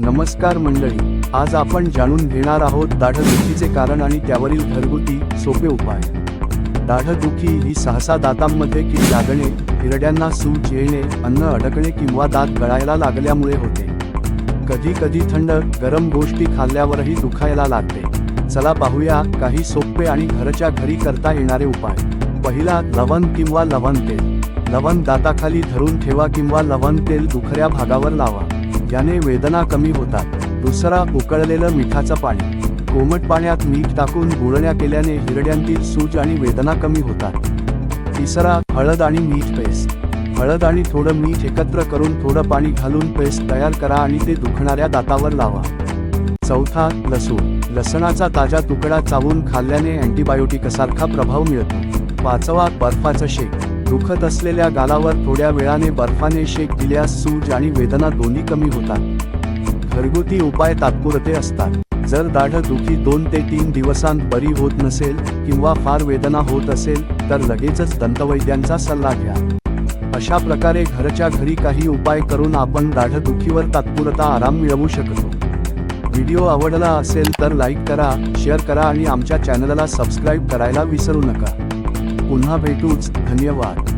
नमस्कार मंडळी आज आपण जाणून घेणार आहोत दाढदुखीचे कारण आणि त्यावरील घरगुती सोपे उपाय. दाढदुखी ही सहसा दातांमध्ये की लागणे हिरड्यांना सूज येणे अन्न अडकणे किंवा दात गळायला लागल्यामुळे होते. कधी कधी थंड गरम गोष्टी खाल्ल्यावरही दुखायला लागते. चला पाहूया काही सोपे आणि घरच्या घरी करता येणारे उपाय. पहिला लवण किंवा लवण तेल. लवण दाताखाली धरून ठेवा किंवा लवण तेल दुखऱ्या भागावर लावा. याने वेदना कमी होतात. दुसरा उकळलेलं मिठाचं पाणी. कोमट पाण्यात मीठ टाकून गुळण्या केल्याने हिरड्यांतील सूज आणि वेदना कमी होतात. तिसरा हळद आणि मीठ पेस्ट. हळद आणि थोडं मीठ एकत्र करून थोडं पाणी घालून पेस्ट तयार करा आणि ते दुखणाऱ्या दातावर लावा. चौथा लसूण. लसणाचा ताजा तुकडा चावून खाल्ल्याने अँटीबायोटिकसारखा प्रभाव मिळतो. पाचवा बर्फाचं शेक. दुखत असलेल्या गालावर थोड्या वेळाने बर्फाने शेक दिल्यास सूज आणि वेदना दोन्ही कमी होतात. घरगुती उपाय तात्पुरते असतात. जर दाढदुखी दोन ते तीन दिवसांत बरी होत नसेल किंवा फार वेदना होत असेल तर लगेचच दंतवैद्यांचा सल्ला घ्या. अशा प्रकारे घरच्या घरी काही उपाय करून आपण दाढदुखीवर तात्पुरता आराम मिळवू शकतो. व्हिडिओ आवडला असेल तर लाईक करा शेअर करा आणि आमच्या चॅनलला सबस्क्राईब करायला विसरू नका. पुन्हा भेटूच. धन्यवाद.